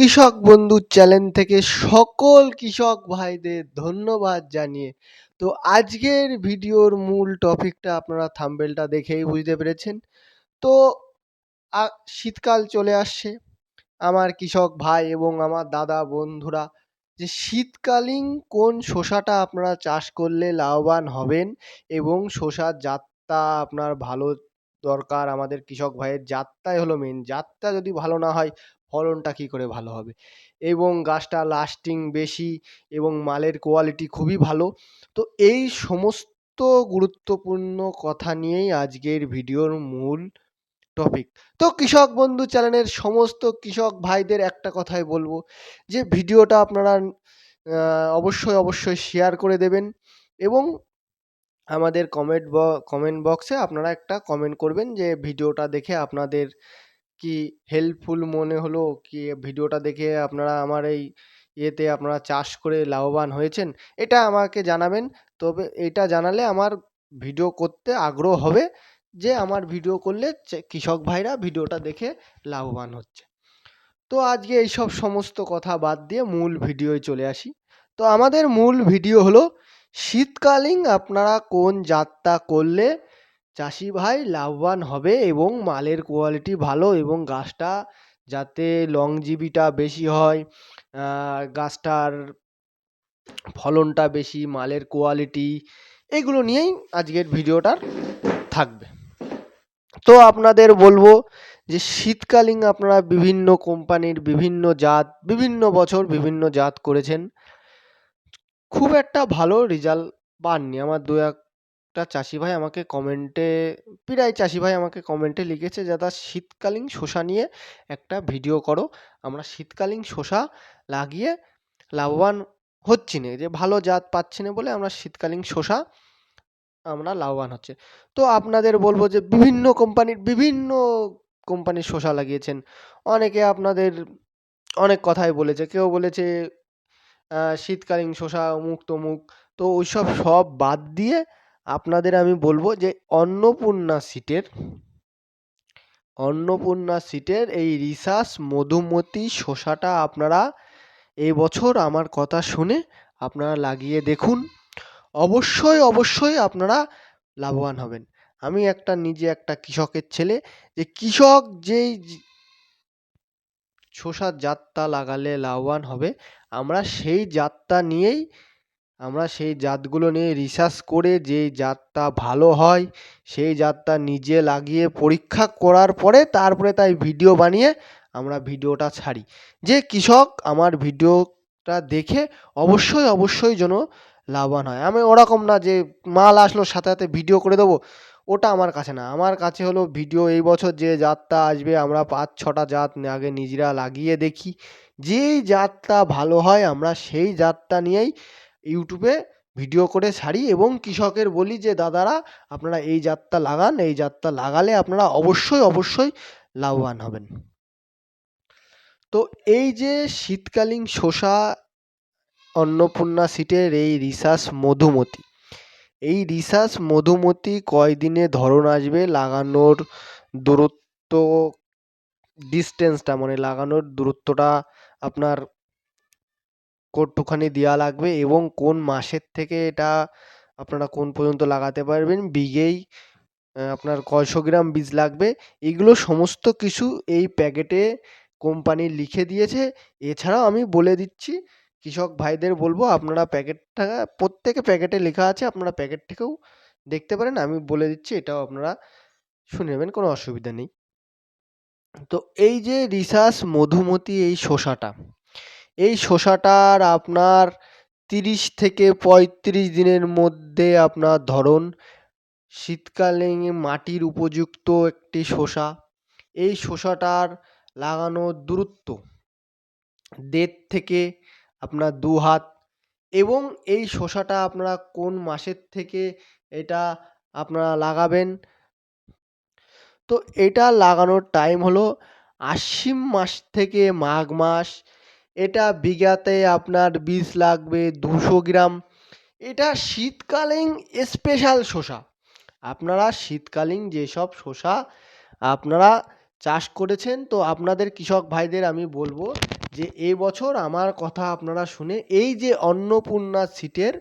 কৃষক বন্ধু চ্যানেল থেকে সকল কৃষক ভাইদের ধন্যবাদ জানিয়ে, তো আজকের ভিডিওর মূল টপিকটা আপনারা থাম্বেলটা দেখেই বুঝতে পেরেছেন। তো শীতকাল চলে আসছে। আমার কৃষক ভাই এবং আমার দাদা বন্ধুরা, যে শীতকালীন কোন শসাটা আপনারা চাষ করলে লাভবান হবেন এবং শসার জাতটা আপনার ভালো দরকার আমাদের কৃষক ভাইয়ের জাতটাই হলো মেন জাতটা যদি ভালো না হয় ফলনটা কি করে ভালো হবে? এবং গাছটা লাস্টিং বেশি এবং মালের কোয়ালিটি খুবই ভালো। তো এই সমস্ত গুরুত্বপূর্ণ কথা নিয়েই আজকের ভিডিওর মূল টপিক তো কৃষক বন্ধু চ্যানেলের সমস্ত কৃষক ভাইদের একটা কথাই বলব যে, ভিডিওটা আপনারা অবশ্যই অবশ্যই শেয়ার করে দেবেন এবং আমাদের কমেন্ট ব কমেন্ট বক্সে আপনারা একটা কমেন্ট করবেন যে ভিডিওটা দেখে আপনাদের কি হেল্পফুল মনে হলো, কি ভিডিওটা দেখে আপনারা আমার এই ইয়েতে আপনারা চাষ করে লাভবান হয়েছেন, এটা আমাকে জানাবেন। তবে এটা জানালে আমার ভিডিও করতে আগ্রহ হবে যে আমার ভিডিও করলে কৃষক ভাইরা ভিডিওটা দেখে লাভবান হচ্ছে। তো আজকে এইসব সমস্ত কথা বাদ দিয়ে মূল ভিডিওয় চলে আসি। তো আমাদের মূল ভিডিও হলো শীতকালীন আপনারা কোন জাতটা করলে চাষি ভাই লাভবান হবে এবং মালের কোয়ালিটি ভালো এবং গাছটা যাতে লংজিভিটা বেশি হয় গাছটার ফলনটা বেশি, মালের কোয়ালিটি এগুলো নিয়েই আজকের ভিডিওটার থাকবে। তো আপনাদের বলব যে শীতকালীন আপনারা বিভিন্ন কোম্পানির বিভিন্ন জাত, বিভিন্ন বছর বিভিন্ন জাত করেছেন। খুব একটা ভালো রেজাল্ট পাননি। আমার দু একটা চাষি ভাই আমাকে কমেন্টে প্রায় চাষি ভাই আমাকে কমেন্টে লিখেছে দাদা, শীতকালীন শসা নিয়ে একটা ভিডিও করো। আমরা শীতকালীন শসা লাগিয়ে লাভবান হচ্ছি না। যে ভালো জাত পাচ্ছি না বলে আমরা শীতকালীন শসা আমরা লাভবান হচ্ছে। তো আপনাদের বলব যে, বিভিন্ন কোম্পানির বিভিন্ন কোম্পানির শসা লাগিয়েছেন। অনেকে আপনাদের অনেক কথাই বলেছে। কেউ বলেছে শীতকালীন শসা, অমুক তমুক। তো ওইসব সব বাদ দিয়ে আপনাদের আমি বলব যে অন্নপূর্ণা সিটের অন্নপূর্ণা সিটের এই রিসাস মধুমতি শসাটা আপনারা এই বছর আমার কথা শুনে আপনারা লাগিয়ে দেখুন। অবশ্যই অবশ্যই আপনারা লাভবান হবেন। আমি একটা নিজে একটা কৃষকের ছেলে। যে কৃষক যেই শসার জাতটা লাগালে লাভবান হবে আমরা সেই জাতটা নিয়েই, আমরা সেই জাতগুলো নিয়ে রিসার্চ করে যেই জাতটা ভালো হয়, সেই জাতটা নিজে লাগিয়ে পরীক্ষা করার পরে তারপরে তাই ভিডিও বানিয়ে আমরা ভিডিওটা ছাড়ি। যে কৃষক আমার ভিডিওটা দেখে অবশ্যই অবশ্যই যেন লাভবান হয়। আমি ওরকম না যে মাল আসলো সাথে সাথে ভিডিও করে দেবো, ওটা আমার কাছে না। আমার কাছে হলো ভিডিও এই বছর যে জাতটা আসবে, আমরা পাঁচ ছটা জাত আগে নিজেরা লাগিয়ে দেখি। যেই জাতটা ভালো হয়, আমরা সেই জাতটা নিয়েই ইউটিউবে ভিডিও করে ছাড়ি এবং কৃষকের বলি যে, দাদারা, আপনারা এই জাতটা লাগান, এই জাতটা লাগালে আপনারা অবশ্যই অবশ্যই লাভবান হবেন। তো এই যে শীতকালীন শসা, অন্নপূর্ণা সিটের এই রিসার্চ মধুমতি, এই রিসার্চ মধুমতি কয়দিনে ধরন আসবে? লাগানোর দূরত্ব ডিস্টেন্সটা মানে লাগানোর দূরত্বটা আপনার কতটুখানি দেওয়া লাগবে এবং কোন মাসের থেকে এটা আপনারা কোন পর্যন্ত লাগাতে পারবেন? বিঘেই আপনার কয়শো গ্রাম বীজ লাগবে। এগুলো সমস্ত কিছু এই প্যাকেটে কোম্পানি লিখে দিয়েছে। এছাড়াও আমি বলে দিচ্ছি, কৃষক ভাইদের বলব, আপনারা প্যাকেটটা, প্রত্যেকে প্যাকেটে লেখা আছে, আপনারা প্যাকেট থেকেও দেখতে পারেন। আমি বলে দিচ্ছি, এটাও আপনারা শুনে নেবেন, কোনো অসুবিধা নেই। তো এই যে রিসার্চ মধুমতি, এই শসাটা, এই শসাটার আপনার তিরিশ থেকে পঁয়ত্রিশ দিনের মধ্যে আপনার ধরন শীতকালে মাটির উপযুক্ত একটি শসা, এই শসাটার লাগানোর দূরত্ব দেড় থেকে আপনার দু হাত এবং এই শসাটা আপনারা কোন মাসের থেকে এটা আপনারা লাগাবেন? তো এটা লাগানোর টাইম হলো আশ্বিন মাস থেকে মাঘ মাস। এটা বিঘাতে আপনার বীজ লাগবে দুশো গ্রাম। এটা শীতকালীন স্পেশাল শসা। আপনারা শীতকালীন যেসব শসা আপনারা চাষ করেছেন, তো আপনাদের কৃষক ভাইদের আমি বলব যে, এ বছর আমার কথা আপনারা শুনে এই যে অন্নপূর্ণা সিটের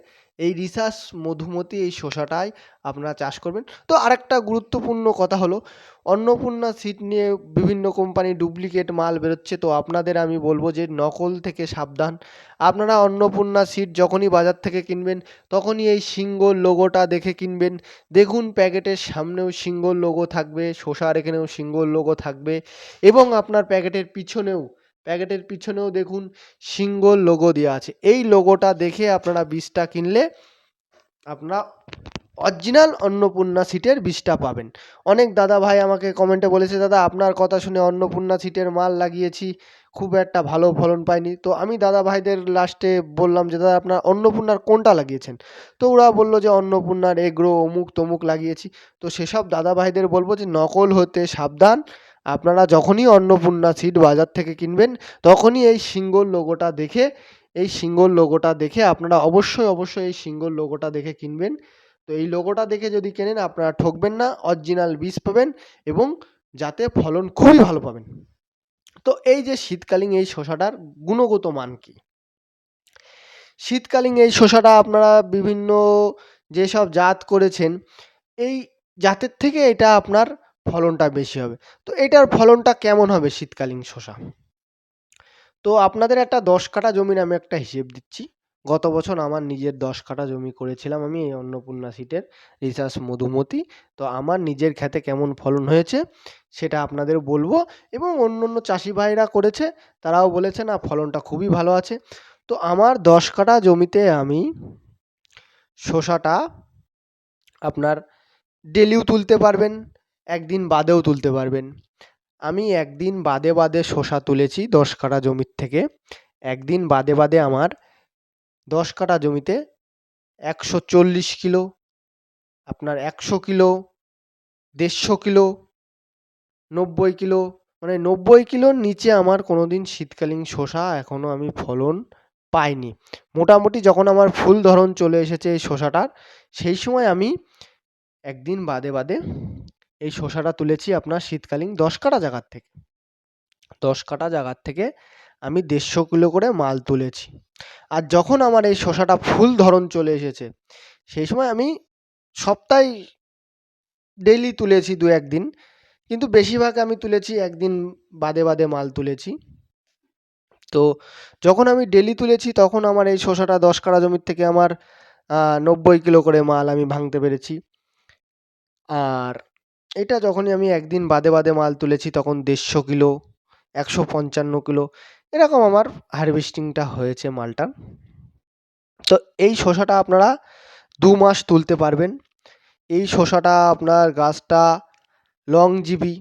এই রিসার্চ মধুমতি এই শসাটাই আপনারা চাষ করবেন। তো আরেকটা গুরুত্বপূর্ণ কথা হলো, অন্নপূর্ণা সিট নিয়ে বিভিন্ন কোম্পানি ডুপ্লিকেট মাল বেরোচ্ছে, তো আপনাদের আমি বলব যে নকল থেকে সাবধান। আপনারা অন্নপূর্ণা সিট যখনই বাজার থেকে কিনবেন, তখনই এই সিঙ্গল লোগোটা দেখে কিনবেন। দেখুন প্যাকেটের সামনেও সিঙ্গল লোগো থাকবে, শসার এখানেও সিঙ্গল লোগো থাকবে এবং আপনার প্যাকেটের পিছনেও প্যাকেটের পিছনেও দেখুন সিঙ্গল লোগো দেওয়া আছে। এই লোগোটা দেখে আপনারা বীজটা কিনলে আপনারা অরিজিনাল অন্নপূর্ণা সিটের বীজটা পাবেন। অনেক দাদা ভাই আমাকে কমেন্টে বলেছে, দাদা, আপনার কথা শুনে অন্নপূর্ণা সিটের মাল লাগিয়েছি, খুব একটা ভালো ফলন পাইনি। তো আমি দাদা ভাইদের লাস্টে বললাম যে, দাদা, আপনার অন্নপূর্ণার কোনটা লাগিয়েছেন? তো ওরা বলল যে, অন্নপূর্ণার এগ্রো অমুক তমুক লাগিয়েছি। তো সেসব দাদা ভাইদের বলব যে, নকল হতে সাবধান আপনারা যখনই অন্নপূর্ণা সিট বাজার থেকে কিনবেন, তখনই এই সিঙ্গল লোগোটা দেখে, এই সিঙ্গল লোগোটা দেখে আপনারা অবশ্যই অবশ্যই এই সিঙ্গল লোগোটা দেখে কিনবেন। তো এই লোগোটা দেখে যদি কেনেন, আপনারা ঠকবেন না অরিজিনাল বীজ পাবেন এবং যাতে ফলন খুবই ভালো পাবেন। তো এই যে শীতকালীন এই শসাটার গুণগত মান কি? শীতকালীন এই শসাটা আপনারা বিভিন্ন যেসব জাত করেছেন, এই জাতের থেকে এটা আপনার ফলনটা বেশি হবে। তো এটার ফলনটা কেমন হবে শীতকালীন শশা তো আপনাদের একটা দশ কাঠা জমির আমি একটা হিসেব দিচ্ছি। গত বছর আমার নিজের দশ কাঠা জমি করেছিলাম আমি এই অন্নপূর্ণা সিটের রিসার্চ মধুমতি। তো আমার নিজের ক্ষেতে কেমন ফলন হয়েছে সেটা আপনাদের বলব এবং অন্য অন্য চাষি ভাইরা করেছে, তারাও বলেছে, না, ফলনটা খুবই ভালো আছে। তো আমার দশ কাঠা জমিতে আমি শসাটা আপনার ডেলিও তুলতে পারবেন। একদিন বাদেও তুলতে পারবেন। আমি একদিন বাদে বাদে শসা তুলেছি দশ কাঠা জমির থেকে। একদিন বাদে বাদে আমার দশ কাঠা জমিতে একশো চল্লিশ কিলো, আপনার একশো কিলো, দেড়শো কিলো, নব্বই কিলো মানে নব্বই কিলোর নিচে আমার কোনো দিন শীতকালীন শসা এখনও আমি ফলন পাইনি। মোটামুটি যখন আমার ফুল ধরন চলে এসেছে এই শসাটার, সেই সময় আমি একদিন বাদে বাদে এই শসাটা তুলেছি আপনার শীতকালীন দশ কাটা জায়গার থেকে। দশ কাঠা জায়গার থেকে আমি দেড়শো কিলো করে মাল তুলেছি। আর যখন আমার এই শসাটা ফুল ধরন চলে এসেছে, সেই সময় আমি সপ্তাহে ডেইলি তুলেছি দু একদিন কিন্তু বেশিরভাগ আমি তুলেছি একদিন বাদে বাদে মাল তুলেছি। তো যখন আমি ডেলি তুলেছি, তখন আমার এই শসাটা দশ কাঠা জমির থেকে আমার নব্বই কিলো করে মাল আমি ভাঙতে পেরেছি। আর এটা যখনই আমি একদিন বাদে বাদে মাল তুলেছি, তখন দেড়শো কিলো, একশো পঞ্চান্ন কিলো, এরকম আমার হারভেস্টিংটা হয়েছে মালটার তো এই শসাটা আপনারা দু মাস তুলতে পারবেন। এই শসাটা আপনার গাছটা লংজিভি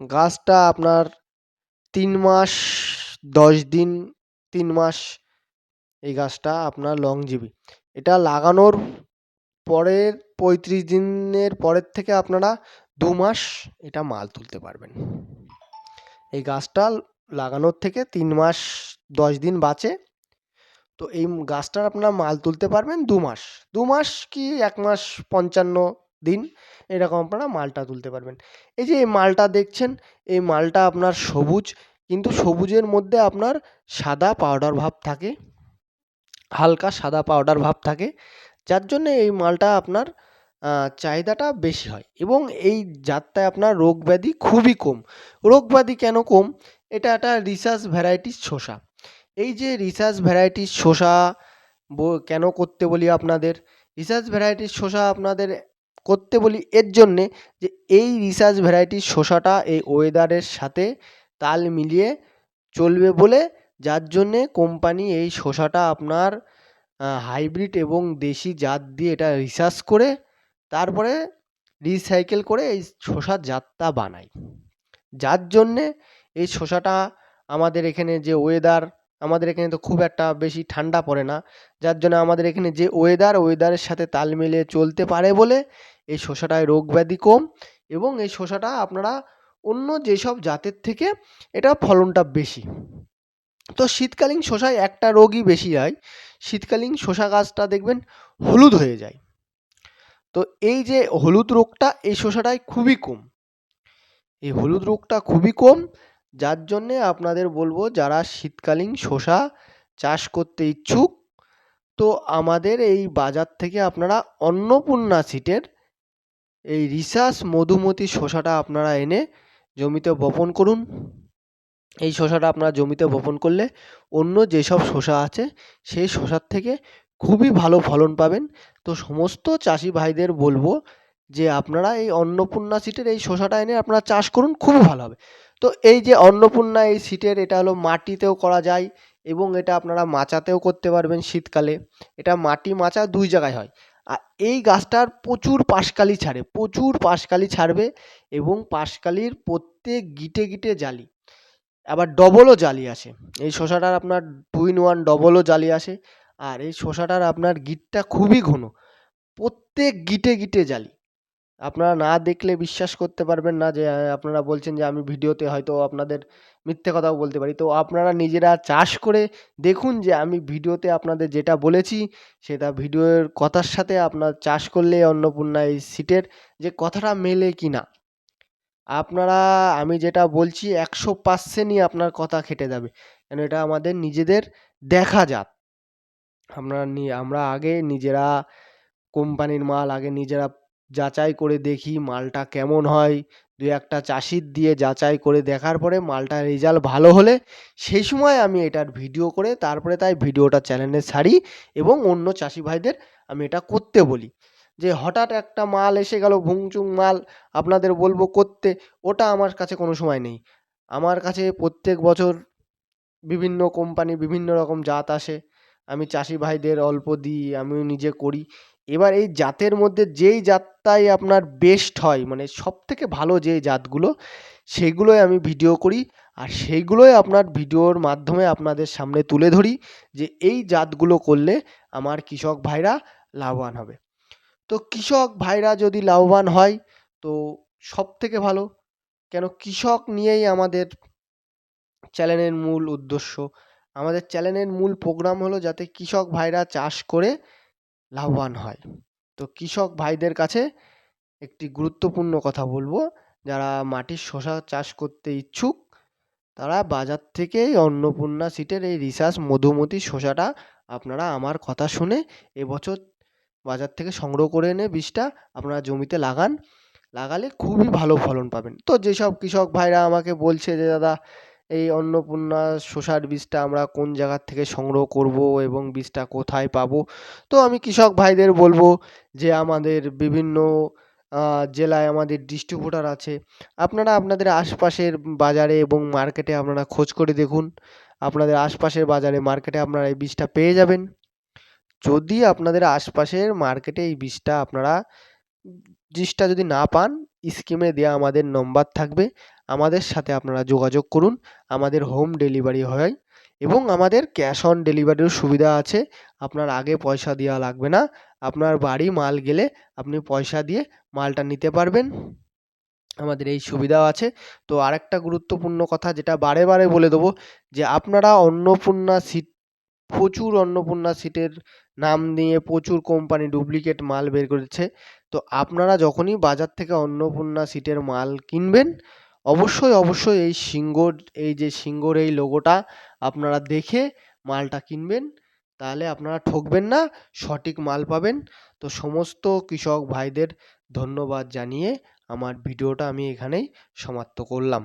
গাছটা আপনার তিন মাস, দশ দিন, তিন মাস এই গাছটা আপনার লংজিভি এটা লাগানোর পরের পঁয়ত্রিশ দিনের পরের থেকে আপনারা দু মাস এটা মাল তুলতে পারবেন। এই গাছটা লাগানোর থেকে তিন মাস, দশ দিন বাঁচে। তো এই গাছটার আপনারা মাল তুলতে পারবেন দু মাস। দু মাস কি এক মাস পঞ্চান্ন দিন এরকম আপনারা মালটা তুলতে পারবেন। এই যে এই মালটা দেখছেন, এই মালটা আপনার সবুজ, কিন্তু সবুজের মধ্যে আপনার সাদা পাউডার ভাব থাকে, হালকা সাদা পাউডার ভাব থাকে। যার জন্যে এই মালটা আপনার চাহিদাটা বেশি হয়। এবং এই জাতটায় আপনার রোগ ব্যাধি খুবই কম। রোগ ব্যাধি কেন কম? এটা একটা রিসার্চ ভ্যারাইটিস শসা। এই যে রিসার্চ ভ্যারাইটিস শসা কেন করতে বলি আপনাদের? রিসার্চ ভ্যারাইটিস শসা আপনাদের করতে বলি এর জন্যে যে, এই রিসার্চ ভ্যারাইটিস শসাটা এই ওয়েদারের সাথে তাল মিলিয়ে চলবে বলে যার জন্যে কোম্পানি এই শসাটা আপনার হাইব্রিড এবং দেশি জাত দিয়ে এটা রিসার্চ করে তারপরে রিসাইকেল করে এই শসার জাতটা বানাই। যার জন্যে এই শসাটা আমাদের এখানে যে ওয়েদার আমাদের এখানে তো খুব একটা বেশি ঠান্ডা পড়ে না, যার জন্য আমাদের এখানে যে ওয়েদার ওয়েদারের সাথে তাল মিলিয়ে চলতে পারে বলে এই শসাটায় রোগ ব্যাধি কম এবং এই শসাটা আপনারা অন্য যেসব জাতের থেকে এটা ফলনটা বেশি। তো শীতকালীন শসায় একটা রোগই বেশি হয়, শীতকালীন শসা গাছটা দেখবেন হলুদ হয়ে যায়। তো এই যে হলুদ রোগটা, এই শসাটায় খুবই কম। এই হলুদ রোগটা খুবই কম, যার জন্যে আপনাদের বলব, যারা শীতকালীন শসা চাষ করতে ইচ্ছুক, তো আমাদের এই বাজার থেকে আপনারা অন্নপূর্ণা সিটের এই রিসাস মধুমতি শসাটা আপনারা এনে জমিতে বপন করুন। এই শসাটা আপনারা জমিতে বপন করলে অন্য যেসব শসা আছে, সেই শসার থেকে খুবই ভালো ফলন পাবেন। তো সমস্ত চাষি ভাইদের বলব যে আপনারা এই অন্নপূর্ণা সিটের এই শসাটা এনে আপনারা চাষ করুন খুবই ভালো হবে। তো এই যে অন্নপূর্ণা এই সিটের এটা হলো মাটিতেও করা যায় এবং এটা আপনারা মাচাতেও করতে পারবেন শীতকালে। এটা মাটি মাচা দুই জায়গায় হয়। আর এই গাছটার প্রচুর পাশকালি ছাড়ে, প্রচুর পাশকালি ছাড়বে এবং পাশকালির প্রত্যেক গিটে গিটে জালি, আবার ডবলও জালি আসে। এই শসাটার আপনার টু ইন ওয়ান ডবলও জালি আসে। আর এই শসাটার আপনার গিটটা খুবই ঘন। প্রত্যেক গিটে গিটে জালি। আপনারা না দেখলে বিশ্বাস করতে পারবেন না যে আপনারা বলছেন যে, আমি ভিডিওতে হয়তো আপনাদের মিথ্যে কথাও বলতে পারি। তো আপনারা নিজেরা চাষ করে দেখুন যে, আমি ভিডিওতে আপনাদের যেটা বলেছি, সেটা ভিডিওর কথার সাথে আপনার চাষ করলে অন্নপূর্ণা এই সিটের যে কথাটা মেলে কি না আপনারা, আমি যেটা বলছি, একশো পার্সেন্টই আপনার কথা খেটে যাবে। কেন, এটা আমাদের নিজেদের দেখা জাত আমরা আমরা আগে নিজেরা কোম্পানির মাল আগে নিজেরা যাচাই করে দেখি মালটা কেমন হয়। দু একটা চাষির দিয়ে যাচাই করে দেখার পরে মালটার রেজাল্ট ভালো হলে সেই সময় আমি এটার ভিডিও করে তারপরে তাই ভিডিওটা চ্যানেলে ছাড়ি এবং অন্য চাষি ভাইদের আমি এটা করতে বলি। যে হঠাৎ একটা মাল এসে গেল, ভুংচুং মাল, আপনাদের বলব করতে, ওটা আমার কাছে কোনো সময় নেই। আমার কাছে প্রত্যেক বছর বিভিন্ন কোম্পানি বিভিন্ন রকম জাত আসে। আমি চাষি ভাইদের অল্প দিই, আমিও নিজে করি। এবার এই জাতের মধ্যে যেই জাতটাই আপনার বেস্ট হয় মানে সব থেকে ভালো যে জাতগুলো, সেগুলোই আমি ভিডিও করি। আর সেইগুলোই আপনার ভিডিওর মাধ্যমে আপনাদের সামনে তুলে ধরি যে এই জাতগুলো করলে আমার কৃষক ভাইরা লাভবান হবে। তো কৃষক ভাইরা যদি লাভবান হয়, তো সব থেকে ভালো। কেন কৃষক নিয়েই আমাদের চ্যানেলের মূল উদ্দেশ্য। আমাদের চ্যানেলের মূল প্রোগ্রাম হলো যাতে কৃষক ভাইরা চাষ করে লাভবান হয়। তো কৃষক ভাইদের কাছে একটি গুরুত্বপূর্ণ কথা বলব। যারা মাটির শশা চাষ করতে ইচ্ছুক, তারা বাজার থেকে এই অন্নপূর্ণা সিটের এই রিসার্চ মধুমতি শসাটা আপনারা আমার কথা শুনে এবছর বাজার থেকে সংগ্রহ করে এনে বীজটা আপনারা জমিতে লাগান। লাগালে খুবই ভালো ফলন পাবেন। তো যেসব কৃষক ভাইরা আমাকে বলছে যে, দাদা এই অন্নপূর্ণা শসার বীজটা আমরা কোন জায়গার থেকে সংগ্রহ করব এবং বীজটা কোথায় পাবো? তো আমি কৃষক ভাইদের বলব যে আমাদের বিভিন্ন জেলায় আমাদের ডিস্ট্রিবিউটার আছে। আপনারা আপনাদের আশপাশের বাজারে এবং মার্কেটে আপনারা খোঁজ করে দেখুন। আপনাদের আশপাশের বাজারে মার্কেটে আপনারা এই বীজটা পেয়ে যাবেন। যদি আপনাদের আশপাশের মার্কেটে এই বীজটা আপনারা, বীজটা যদি না পান স্ক্রিনে দেওয়া আমাদের নম্বর থাকবে। আমাদের সাথে আপনারা যোগাযোগ করুন। আমাদের হোম ডেলিভারি হয় এবং আমাদের ক্যাশ অন ডেলিভারির সুবিধা আছে। আপনার আগে পয়সা দেওয়া লাগবে না। আপনার বাড়ি মাল গেলে আপনি পয়সা দিয়ে মালটা নিতে পারবেন। আমাদের এই সুবিধাও আছে। তো আরেকটা গুরুত্বপূর্ণ কথা যেটা বারে বারে বলে দেবো যে, আপনারা অন্নপূর্ণা সিট প্রচুর অন্নপূর্ণা সিটের নাম নিয়ে প্রচুর কোম্পানি ডুপ্লিকেট মাল বের করেছে। তো আপনারা যখনই বাজার থেকে অন্নপূর্ণা সিটের মাল কিনবেন, অবশ্যই অবশ্যই এই সিঙ্গোর, এই যে সিঙ্গোর এই লোগোটা আপনারা দেখে মালটা কিনবেন। তাহলে আপনারা ঠকবেন না, সঠিক মাল পাবেন। তো সমস্ত কৃষক ভাইদের ধন্যবাদ জানিয়ে আমার ভিডিওটা আমি এখানেই সমাপ্ত করলাম।